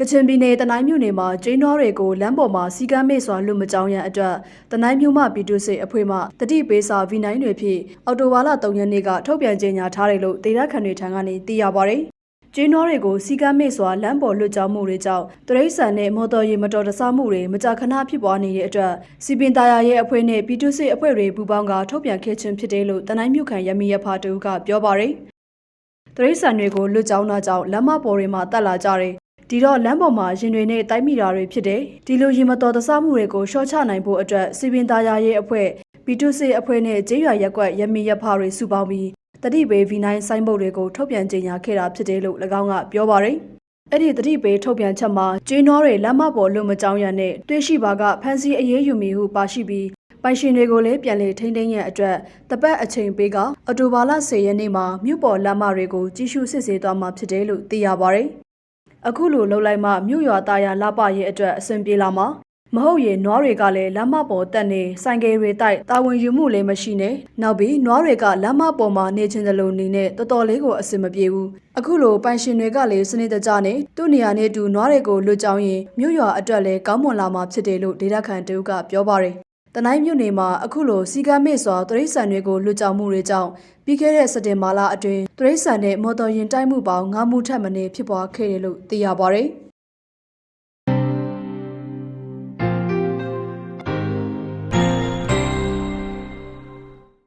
ကချင်ပြည်နယ်တနိုင်းမြို့နယ်မှာကျင်းတော်တွေကိုလမ်းပေါ်မှာစီကမ်းမေ့စွာလွတ်မကြောင်းရန်အတွက်တနိုင်းမြို့မှပြည်သူ့စစ်အဖွဲ့မှတတိပေးစာ V9 တွေဖြင့်အော်တိုဝါလာ3ရက်နေ့ကထုတ်ပြန်ကြေညာထားတယ်လို့ဒေသခံတွေထံကနေသိရပါဗျ။ကျင်းတော်တွေကိုစီကမ်းမေ့စွာလမ်းပေါ်လွတ်ကြောင်းမှုတွေကြောင့်တရိတ်ဆန်နဲ့မော်တော်ယာဉ်မတော်တဆမှုတွေမကြာခဏဖြစ်ပွားနေတဲ့အတွက်စီပင်တာယာရဲ့အဖွဲ့နဲ့ပြည်သူ့စစ်အဖွဲ့တွေပူးပေါင်းကထုတ်ပြန်ခဲ့ခြင်းဖြစ်တယ်လို့တနိုင်းမြို့ခံရမီရဖာတူကပြောပါရယ်။တရိတ်ဆန်တွေကိုလွတ်ကြောင်းတာကြောင့်လမ်းမပေါ်တွေမှာတက်လာကြတယ်။ ဒီတော့လမ်းပေါ်မှာရင်တွေနဲ့တိုက်မိတာတွေဖြစ်တယ်။ဒီလိုရင်မတော်တဆမှုတွေကိုရှော့ချနိုင်ဖို့အတွက်စီပင်တာယာရဲ့အဖွဲ့ပြည်သူ့စစ်အဖွဲ့နဲ့ကျေးရွာရက်ကွက်ရမီရဖာတွေစုပေါင်းပြီးတတိပေ V9 ဆိုင်းဘုတ်တွေကိုထုတ်ပြန်ကြေညာခဲ့တာဖြစ်တယ်လို့၎င်းကပြောပါရယ်။အဲ့ဒီတတိပေထုတ်ပြန်ချက်မှာကျင်းတော်တွေလမ်းမပေါ်လွတ်မကြောင်းရန်နဲ့တွေ့ရှိပါကဖမ်းဆီးအရေးယူမည်ဟုပါရှိပြီးပိုင်ရှင်တွေကိုလည်းပြန်လည်ထိန်းသိမ်းရန်အတွက်တပတ်အချိန်ပေးကအတိုဘာလ10ရက်နေ့မှာမြို့ပေါ်လမ်းမတွေကိုကြီးစုစစ်ဆေးသွားမှာဖြစ်တယ်လို့သိရပါရယ်။ အခုလိုလှုပ်လိုက်မှမြို့ရွာသားရလာပရဲ့အတွက်အဆင်ပြေလာမှာမဟုတ်ရင်နွားတွေကလည်းလမ်းမပေါ်တက်နေဆိုင်ကယ်တွေတိုက်တာဝန်ယူမှုလည်းမရှိနဲ့နောက်ပြီးနွားတွေကလမ်းမပေါ်မှာနေချင်းသလိုနေနဲ့တော်တော်လေးကိုအဆင်မပြေဘူးအခုလိုပိုင်ရှင်တွေကလည်းစနစ်တကျနဲ့သူ့နေရာနဲ့တူနွားတွေကိုလွတ်ကြောင်းရင်မြို့ရွာအတွက်လည်းကောင်းမွန်လာမှာဖြစ်တယ်လို့ဒေတာခန်တူကပြောပါတယ် တနိုင်းမြို့နယ်မှာအခုလိုစီကမ်းမေ့စွာတရိတ်ဆန်တွေကိုလွတ်ကြောင်းမှုတွေကြောင့်ပြီးခဲ့တဲ့စက်တင်ဘာလအတွင်းတရိတ်ဆန်နဲ့မော်တော်ယာဉ်တိုက်မှုပေါင်း၅မှုထပ်မံဖြစ်ပွားခဲ့တယ်လို့သိရပါဗျ။